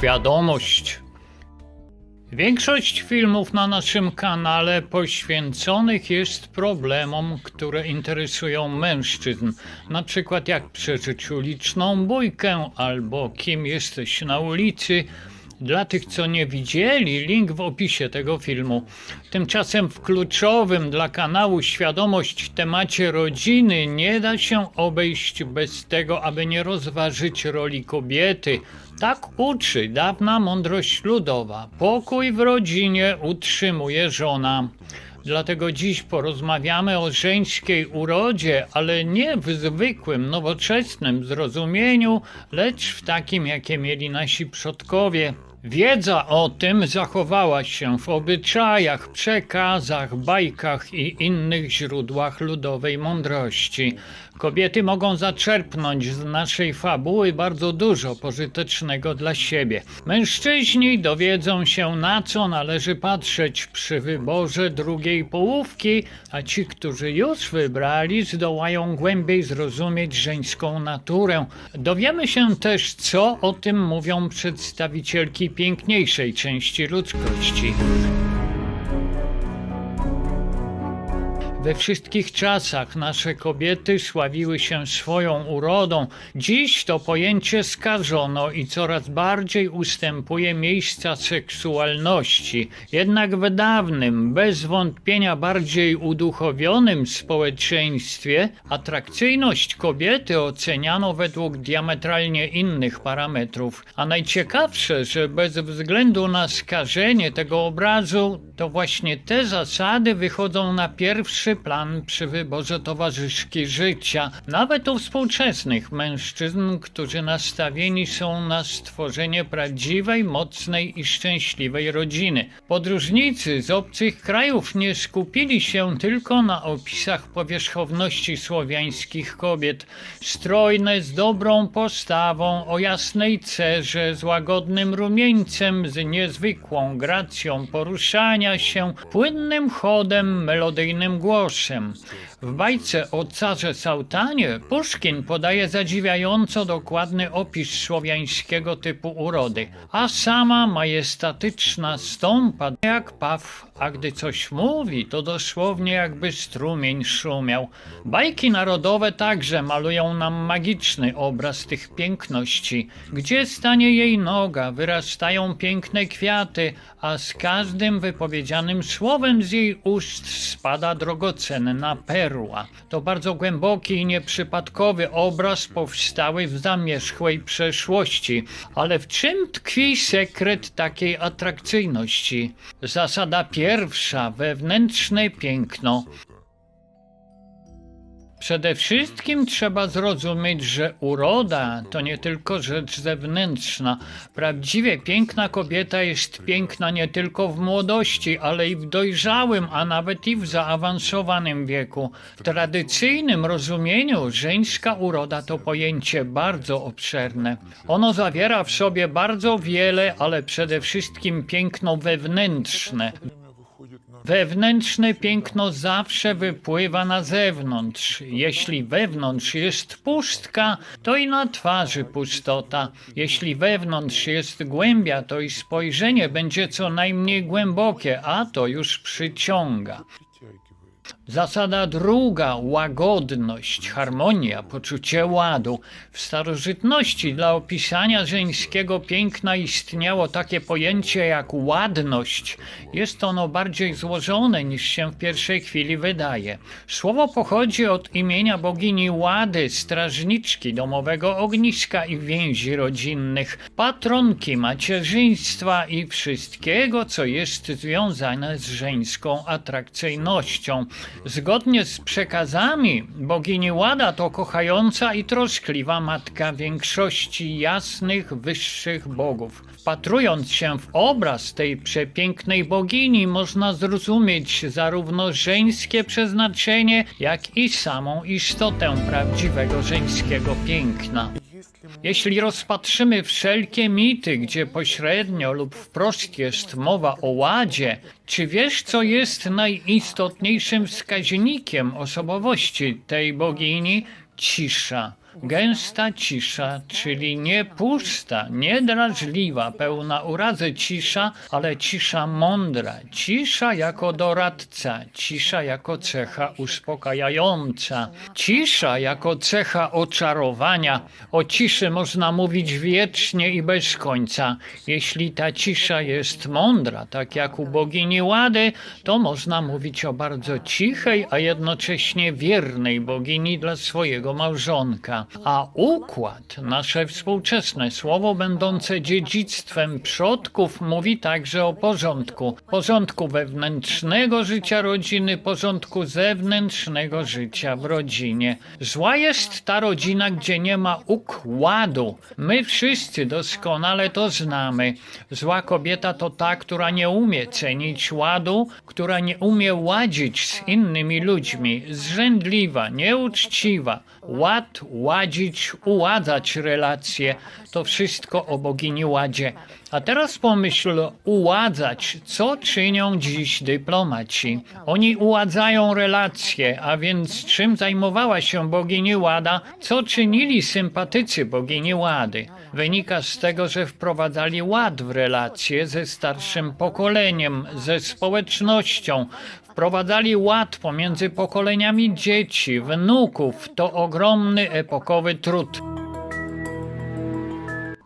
świadomość. Większość filmów na naszym kanale poświęconych jest problemom, które interesują mężczyzn, na przykład jak przeżyć uliczną bójkę albo kim jesteś na ulicy. Dla tych, co nie widzieli, link w opisie tego filmu. Tymczasem w kluczowym dla kanału Świadomość temacie rodziny nie da się obejść bez tego, aby nie rozważyć roli kobiety. Tak uczy dawna mądrość ludowa. Pokój w rodzinie utrzymuje żona. Dlatego dziś porozmawiamy o żeńskiej urodzie, ale nie w zwykłym, nowoczesnym zrozumieniu, lecz w takim, jakie mieli nasi przodkowie. Wiedza o tym zachowała się w obyczajach, przekazach, bajkach i innych źródłach ludowej mądrości. Kobiety mogą zaczerpnąć z naszej fabuły bardzo dużo pożytecznego dla siebie. Mężczyźni dowiedzą się, na co należy patrzeć przy wyborze drugiej połówki, a ci, którzy już wybrali, zdołają głębiej zrozumieć żeńską naturę. Dowiemy się też, co o tym mówią przedstawicielki piękniejszej części ludzkości. We wszystkich czasach nasze kobiety sławiły się swoją urodą. Dziś to pojęcie skażono i coraz bardziej ustępuje miejsca seksualności. Jednak w dawnym, bez wątpienia bardziej uduchowionym społeczeństwie atrakcyjność kobiety oceniano według diametralnie innych parametrów. A najciekawsze, że bez względu na skażenie tego obrazu, to właśnie te zasady wychodzą na pierwszy plan przy wyborze towarzyszki życia, nawet u współczesnych mężczyzn, którzy nastawieni są na stworzenie prawdziwej, mocnej i szczęśliwej rodziny. Podróżnicy z obcych krajów nie skupili się tylko na opisach powierzchowności słowiańskich kobiet. Strojne, z dobrą postawą, o jasnej cerze, z łagodnym rumieńcem, z niezwykłą gracją poruszania się, płynnym chodem, melodyjnym głosem. W bajce o carze Sautanie Puszkin podaje zadziwiająco dokładny opis słowiańskiego typu urody, a sama majestatyczna stąpa jak paw, a gdy coś mówi, to dosłownie jakby strumień szumiał. Bajki narodowe także malują nam magiczny obraz tych piękności. Gdzie stanie jej noga, wyrastają piękne kwiaty, a z każdym wypowiedzianym słowem z jej ust spada drogocenna perła. To bardzo głęboki i nieprzypadkowy obraz powstały w zamierzchłej przeszłości. Ale w czym tkwi sekret takiej atrakcyjności? Zasada pierwsza, wewnętrzne piękno. Przede wszystkim trzeba zrozumieć, że uroda to nie tylko rzecz zewnętrzna. Prawdziwie piękna kobieta jest piękna nie tylko w młodości, ale i w dojrzałym, a nawet i w zaawansowanym wieku. W tradycyjnym rozumieniu żeńska uroda to pojęcie bardzo obszerne. Ono zawiera w sobie bardzo wiele, ale przede wszystkim piękno wewnętrzne. Wewnętrzne piękno zawsze wypływa na zewnątrz. Jeśli wewnątrz jest pustka, to i na twarzy pustota. Jeśli wewnątrz jest głębia, to i spojrzenie będzie co najmniej głębokie, a to już przyciąga. Zasada druga, łagodność, harmonia, poczucie ładu. W starożytności dla opisania żeńskiego piękna istniało takie pojęcie jak ładność. Jest ono bardziej złożone niż się w pierwszej chwili wydaje. Słowo pochodzi od imienia bogini Łady, strażniczki domowego ogniska i więzi rodzinnych, patronki macierzyństwa i wszystkiego, co jest związane z żeńską atrakcyjnością. Zgodnie z przekazami, bogini Łada to kochająca i troskliwa matka większości jasnych, wyższych bogów. Wpatrując się w obraz tej przepięknej bogini, można zrozumieć zarówno żeńskie przeznaczenie, jak i samą istotę prawdziwego żeńskiego piękna. Jeśli rozpatrzymy wszelkie mity, gdzie pośrednio lub wprost jest mowa o ładzie, czy wiesz, co jest najistotniejszym wskaźnikiem osobowości tej bogini? Cisza. Gęsta cisza, czyli nie pusta, niedrażliwa, pełna urazy cisza, ale cisza mądra, cisza jako doradca, cisza jako cecha uspokajająca, cisza jako cecha oczarowania. O ciszy można mówić wiecznie i bez końca. Jeśli ta cisza jest mądra, tak jak u bogini Łady, to można mówić o bardzo cichej, a jednocześnie wiernej bogini dla swojego małżonka. A układ, nasze współczesne słowo będące dziedzictwem przodków, mówi także o porządku. Porządku wewnętrznego życia rodziny, porządku zewnętrznego życia w rodzinie. Zła jest ta rodzina, gdzie nie ma układu. My wszyscy doskonale to znamy. Zła kobieta to ta, która nie umie cenić ładu, która nie umie ładzić z innymi ludźmi, zrzędliwa, nieuczciwa. Ład, ładzić, uładzać relacje to wszystko o bogini ładzie. A teraz pomyśl, uładzać, co czynią dziś dyplomaci. Oni uładzają relacje, a więc czym zajmowała się bogini Łada, co czynili sympatycy bogini Łady. Wynika z tego, że wprowadzali ład w relacje ze starszym pokoleniem, ze społecznością. Wprowadzali ład pomiędzy pokoleniami dzieci, wnuków. To ogromny epokowy trud.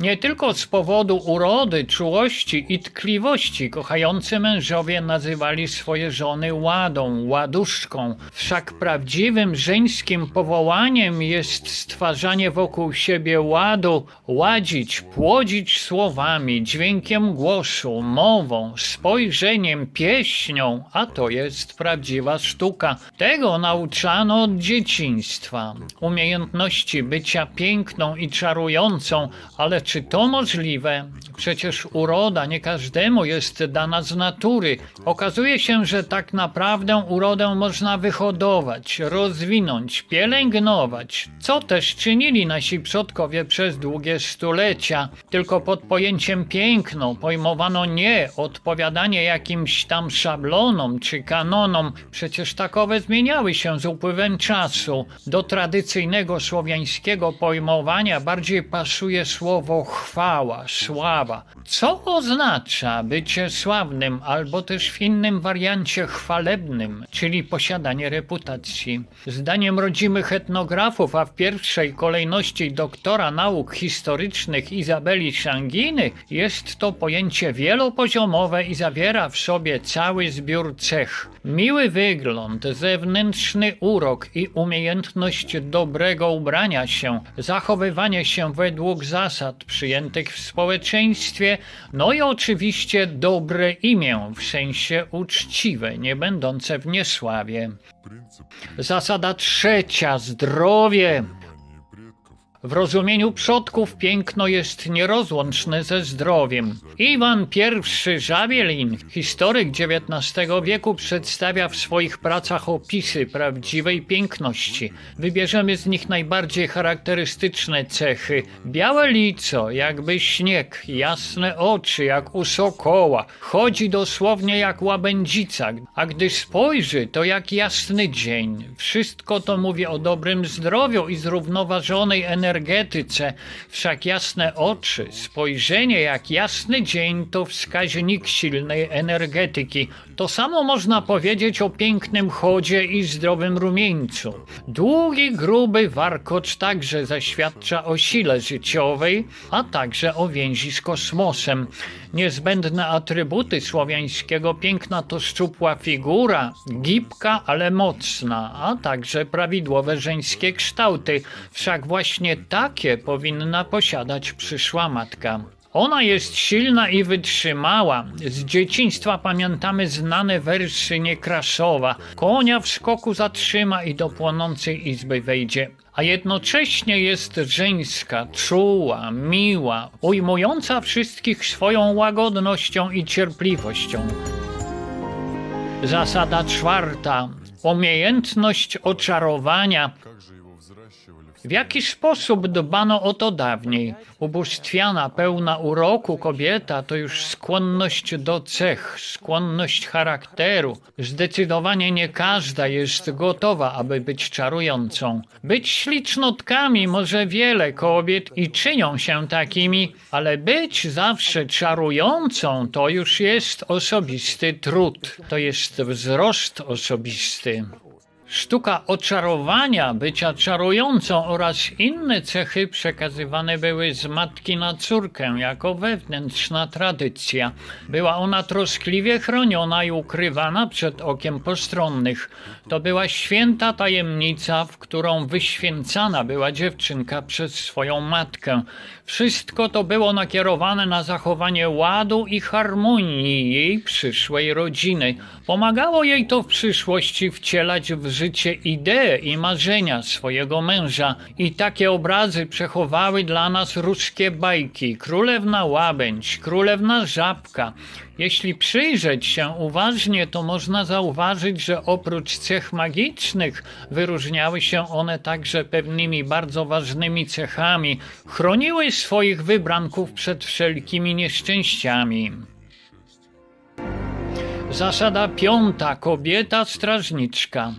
Nie tylko z powodu urody, czułości i tkliwości kochający mężowie nazywali swoje żony ładą, ładuszką. Wszak prawdziwym żeńskim powołaniem jest stwarzanie wokół siebie ładu, ładzić, płodzić słowami, dźwiękiem głosu, mową, spojrzeniem, pieśnią, a to jest prawdziwa sztuka. Tego nauczano od dzieciństwa. Umiejętności bycia piękną i czarującą, ale czy to możliwe? Przecież uroda nie każdemu jest dana z natury. Okazuje się, że tak naprawdę urodę można wyhodować, rozwinąć, pielęgnować, co też czynili nasi przodkowie przez długie stulecia. Tylko pod pojęciem piękno pojmowano nie odpowiadanie jakimś tam szablonom czy kanonom, przecież takowe zmieniały się z upływem czasu. Do tradycyjnego słowiańskiego pojmowania bardziej pasuje słowo chwała, sława. Co oznacza bycie sławnym albo też w innym wariancie chwalebnym, czyli posiadanie reputacji? Zdaniem rodzimych etnografów, a w pierwszej kolejności doktora nauk historycznych Izabeli Szanginy, jest to pojęcie wielopoziomowe i zawiera w sobie cały zbiór cech. Miły wygląd, zewnętrzny urok i umiejętność dobrego ubrania się, zachowywanie się według zasad przyjętych w społeczeństwie, no i oczywiście dobre imię, w sensie uczciwe, nie będące w niesławie. Zasada trzecia zdrowie. W rozumieniu przodków piękno jest nierozłączne ze zdrowiem. Iwan I Żawielin, historyk XIX wieku, przedstawia w swoich pracach opisy prawdziwej piękności. Wybierzemy z nich najbardziej charakterystyczne cechy. Białe lico, jakby śnieg, jasne oczy, jak u sokoła. Chodzi dosłownie jak łabędzica, a gdy spojrzy, to jak jasny dzień. Wszystko to mówi o dobrym zdrowiu i zrównoważonej energii energetyce. Wszak jasne oczy, spojrzenie jak jasny dzień to wskaźnik silnej energetyki. To samo można powiedzieć o pięknym chodzie i zdrowym rumieńcu. Długi, gruby warkocz także zaświadcza o sile życiowej, a także o więzi z kosmosem. Niezbędne atrybuty słowiańskiego piękna to szczupła figura, gibka, ale mocna, a także prawidłowe żeńskie kształty. Wszak właśnie takie powinna posiadać przyszła matka. Ona jest silna i wytrzymała. Z dzieciństwa pamiętamy znane wersy Niekraszowa. Konia w skoku zatrzyma i do płonącej izby wejdzie. A jednocześnie jest żeńska, czuła, miła, ujmująca wszystkich swoją łagodnością i cierpliwością. Zasada czwarta. Umiejętność oczarowania W jaki sposób dbano o to dawniej? Ubóstwiana, pełna uroku kobieta to już skłonność do cech, skłonność charakteru. Zdecydowanie nie każda jest gotowa, aby być czarującą. Być ślicznotkami może wiele kobiet i czynią się takimi, ale być zawsze czarującą to już jest osobisty trud, to jest wzrost osobisty. Sztuka oczarowania, bycia czarującą oraz inne cechy przekazywane były z matki na córkę jako wewnętrzna tradycja. Była ona troskliwie chroniona i ukrywana przed okiem postronnych. To była święta tajemnica, w którą wyświęcana była dziewczynka przez swoją matkę. Wszystko to było nakierowane na zachowanie ładu i harmonii jej przyszłej rodziny. Pomagało jej to w przyszłości wcielać w życie idee i marzenia swojego męża. I takie obrazy przechowały dla nas ruskie bajki. Królewna Łabędź, Królewna Żabka. Jeśli przyjrzeć się uważnie, to można zauważyć, że oprócz cech magicznych wyróżniały się one także pewnymi bardzo ważnymi cechami. Chroniły swoich wybranków przed wszelkimi nieszczęściami. Zasada piąta. Kobieta strażniczka.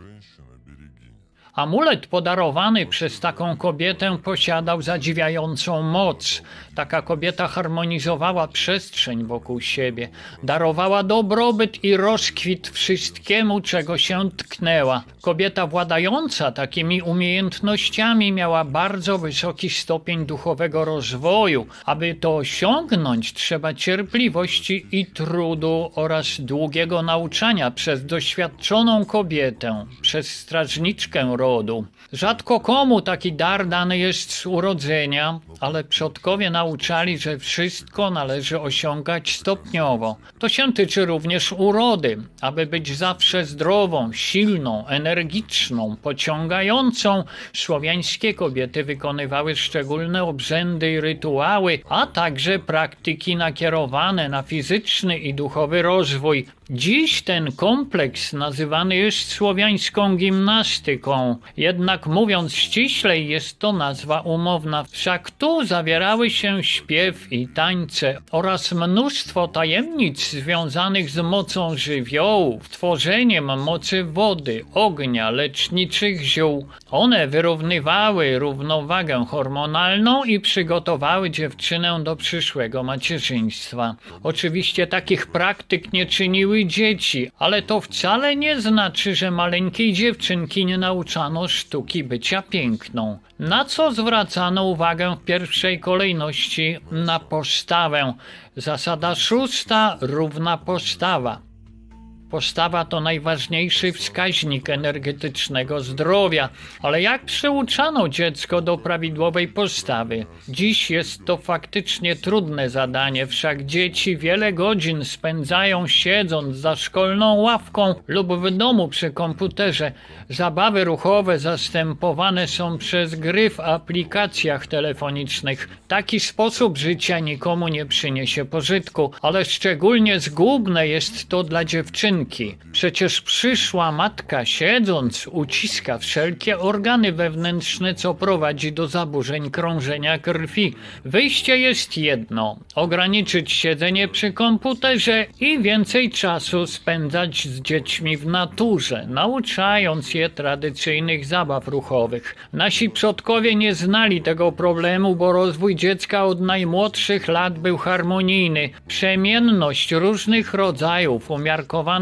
Amulet podarowany przez taką kobietę posiadał zadziwiającą moc. Taka kobieta harmonizowała przestrzeń wokół siebie, darowała dobrobyt i rozkwit wszystkiemu, czego się tknęła. Kobieta władająca takimi umiejętnościami miała bardzo wysoki stopień duchowego rozwoju. Aby to osiągnąć, trzeba cierpliwości i trudu oraz długiego nauczania przez doświadczoną kobietę, przez strażniczkę Rzadko komu taki dar dany jest z urodzenia, ale przodkowie nauczali, że wszystko należy osiągać stopniowo. To się tyczy również urody, aby być zawsze zdrową, silną, energiczną, pociągającą. Słowiańskie kobiety wykonywały szczególne obrzędy i rytuały, a także praktyki nakierowane na fizyczny i duchowy rozwój. Dziś ten kompleks nazywany jest słowiańską gimnastyką, jednak mówiąc ściślej jest to nazwa umowna, wszak tu zawierały się śpiew i tańce oraz mnóstwo tajemnic związanych z mocą żywiołów, tworzeniem mocy wody, ognia, leczniczych ziół. One wyrównywały równowagę hormonalną i przygotowały dziewczynę do przyszłego macierzyństwa. Oczywiście takich praktyk nie czyniły dzieci, ale to wcale nie znaczy, że maleńkiej dziewczynki nie nauczano sztuki bycia piękną. Na co zwracano uwagę w pierwszej kolejności? Na postawę. Zasada szósta równa postawa. Postawa to najważniejszy wskaźnik energetycznego zdrowia, ale jak przyuczano dziecko do prawidłowej postawy? Dziś jest to faktycznie trudne zadanie, wszak dzieci wiele godzin spędzają siedząc za szkolną ławką lub w domu przy komputerze. Zabawy ruchowe zastępowane są przez gry w aplikacjach telefonicznych. Taki sposób życia nikomu nie przyniesie pożytku, ale szczególnie zgubne jest to dla Przecież przyszła matka siedząc uciska wszelkie organy wewnętrzne, co prowadzi do zaburzeń krążenia krwi. Wyjście jest jedno: ograniczyć siedzenie przy komputerze i więcej czasu spędzać z dziećmi w naturze, nauczając je tradycyjnych zabaw ruchowych. Nasi przodkowie nie znali tego problemu, bo rozwój dziecka od najmłodszych lat był harmonijny. Przemienność różnych rodzajów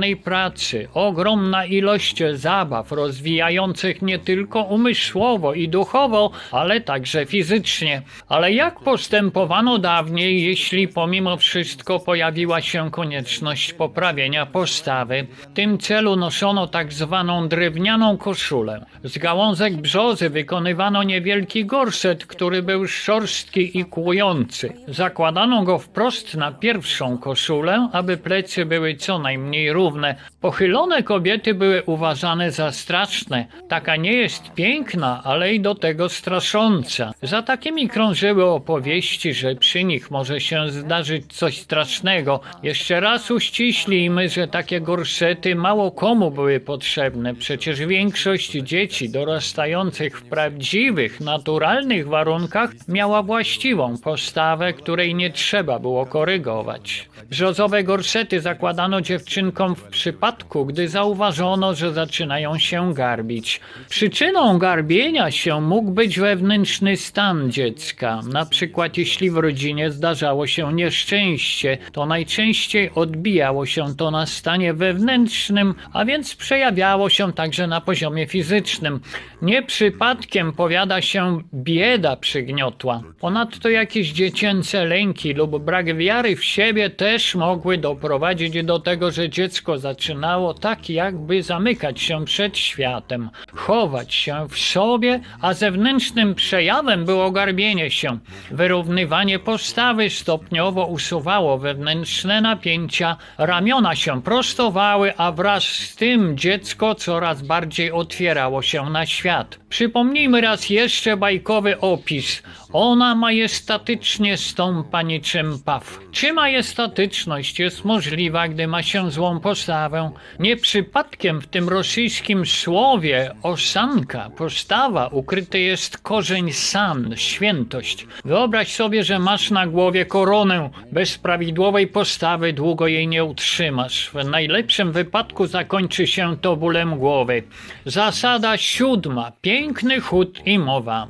umiarkowanej pracy, ogromna ilość zabaw rozwijających nie tylko umysłowo i duchowo, ale także fizycznie. Ale jak postępowano dawniej, jeśli pomimo wszystko pojawiła się konieczność poprawienia postawy? W tym celu noszono tak zwaną drewnianą koszulę. Z gałązek brzozy wykonywano niewielki gorset, który był szorstki i kłujący. Zakładano go wprost na pierwszą koszulę, aby plecy były co najmniej równe. Cudowne. Pochylone kobiety były uważane za straszne. Taka nie jest piękna, ale i do tego strasząca. Za takimi krążyły opowieści, że przy nich może się zdarzyć coś strasznego. Jeszcze raz uściślimy, że takie gorsety mało komu były potrzebne. Przecież większość dzieci dorastających w prawdziwych, naturalnych warunkach miała właściwą postawę, której nie trzeba było korygować. Brzozowe gorsety zakładano dziewczynkom w przypadku, gdy zauważono, że zaczynają się garbić. Przyczyną garbienia się mógł być wewnętrzny stan dziecka. Na przykład jeśli w rodzinie zdarzało się nieszczęście, to najczęściej odbijało się to na stanie wewnętrznym, a więc przejawiało się także na poziomie fizycznym. Nie przypadkiem powiada się bieda przygniotła. Ponadto jakieś dziecięce lęki lub brak wiary w siebie też mogły doprowadzić do tego, że dziecko zaczynało tak jakby zamykać się przed światem, chować się w sobie, a zewnętrznym przejawem było garbienie się. Wyrównywanie postawy stopniowo usuwało wewnętrzne napięcia, ramiona się prostowały, a wraz z tym dziecko coraz bardziej otwierało się na świat. Przypomnijmy raz jeszcze bajkowy opis. Ona majestatycznie stąpa niczym paw. Czy majestatyczność jest możliwa, gdy ma się złą postawę? Nie przypadkiem w tym rosyjskim słowie osanka, postawa, ukryty jest korzeń san, świętość. Wyobraź sobie, że masz na głowie koronę. Bez prawidłowej postawy długo jej nie utrzymasz. W najlepszym wypadku zakończy się to bólem głowy. Zasada siódma. Piękny chód i mowa.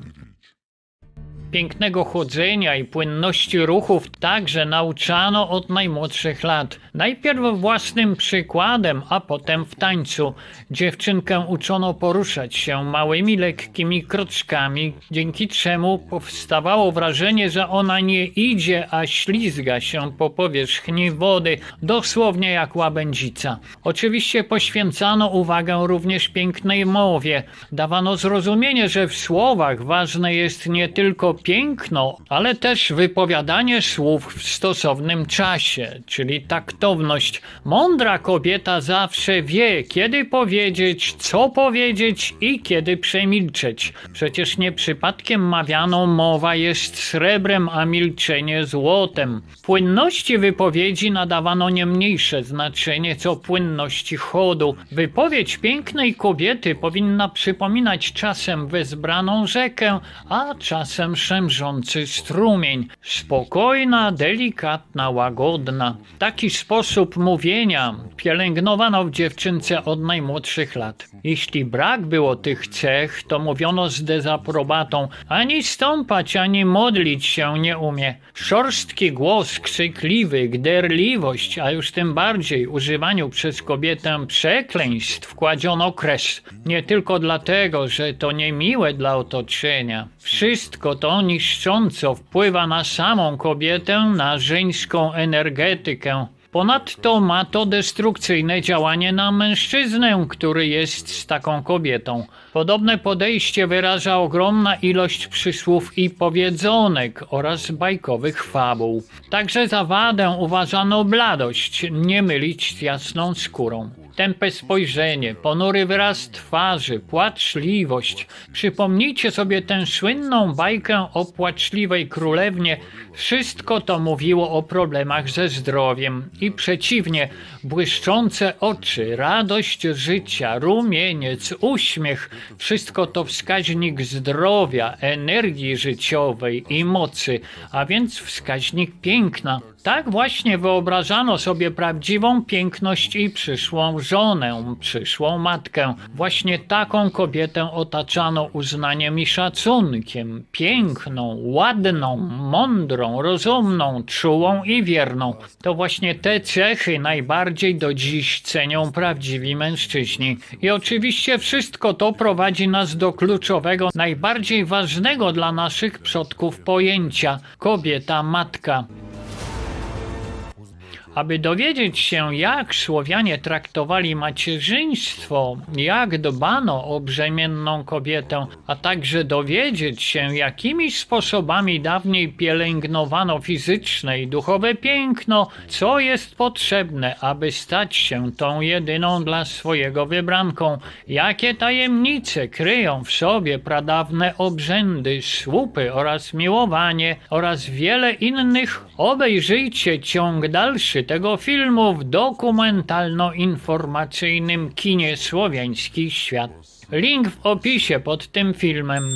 Pięknego chodzenia i płynności ruchów także nauczano od najmłodszych lat. Najpierw własnym przykładem, a potem w tańcu. Dziewczynkę uczono poruszać się małymi, lekkimi kroczkami, dzięki czemu powstawało wrażenie, że ona nie idzie, a ślizga się po powierzchni wody, dosłownie jak łabędzica. Oczywiście poświęcano uwagę również pięknej mowie. Dawano zrozumienie, że w słowach ważne jest nie tylko piękno, ale też wypowiadanie słów w stosownym czasie, czyli taktowność. Mądra kobieta zawsze wie, kiedy powiedzieć, co powiedzieć i kiedy przemilczeć. Przecież nie przypadkiem mawiano mowa jest srebrem, a milczenie złotem. Płynności wypowiedzi nadawano nie mniejsze znaczenie co płynności chodu. Wypowiedź pięknej kobiety powinna przypominać czasem wezbraną rzekę, a czasem szemrzący strumień. Spokojna, delikatna, łagodna. Taki sposób mówienia pielęgnowano w dziewczynce od najmłodszych lat. Jeśli brak było tych cech, to mówiono z dezaprobatą. Ani stąpać, ani modlić się nie umie. Szorstki głos, krzykliwy, gderliwość, a już tym bardziej używaniu przez kobietę przekleństw kładziono kres. Nie tylko dlatego, że to niemiłe dla otoczenia. Wszystko to niszcząco wpływa na samą kobietę, na żeńską energetykę. Ponadto ma to destrukcyjne działanie na mężczyznę, który jest z taką kobietą. Podobne podejście wyraża ogromna ilość przysłów i powiedzonek oraz bajkowych fabuł. Także za wadę uważano bladość, nie mylić z jasną skórą. Tępe spojrzenie, ponury wyraz twarzy, płaczliwość. Przypomnijcie sobie tę słynną bajkę o płaczliwej królewnie. Wszystko to mówiło o problemach ze zdrowiem. I przeciwnie, błyszczące oczy, radość życia, rumieniec, uśmiech. Wszystko to wskaźnik zdrowia, energii życiowej i mocy, a więc wskaźnik piękna. Tak właśnie wyobrażano sobie prawdziwą piękność i przyszłą żonę, przyszłą matkę. Właśnie taką kobietę otaczano uznaniem i szacunkiem. Piękną, ładną, mądrą, rozumną, czułą i wierną. To właśnie te cechy najbardziej do dziś cenią prawdziwi mężczyźni. I oczywiście wszystko to prowadzi nas do kluczowego, najbardziej ważnego dla naszych przodków pojęcia kobieta matka. Aby dowiedzieć się, jak Słowianie traktowali macierzyństwo, jak dbano o brzemienną kobietę, a także dowiedzieć się, jakimi sposobami dawniej pielęgnowano fizyczne i duchowe piękno, co jest potrzebne, aby stać się tą jedyną dla swojego wybranką, jakie tajemnice kryją w sobie pradawne obrzędy, słupy oraz miłowanie oraz wiele innych, obejrzyjcie ciąg dalszy tego filmu w dokumentalno-informacyjnym kinie Słowiański Świat. Link w opisie pod tym filmem.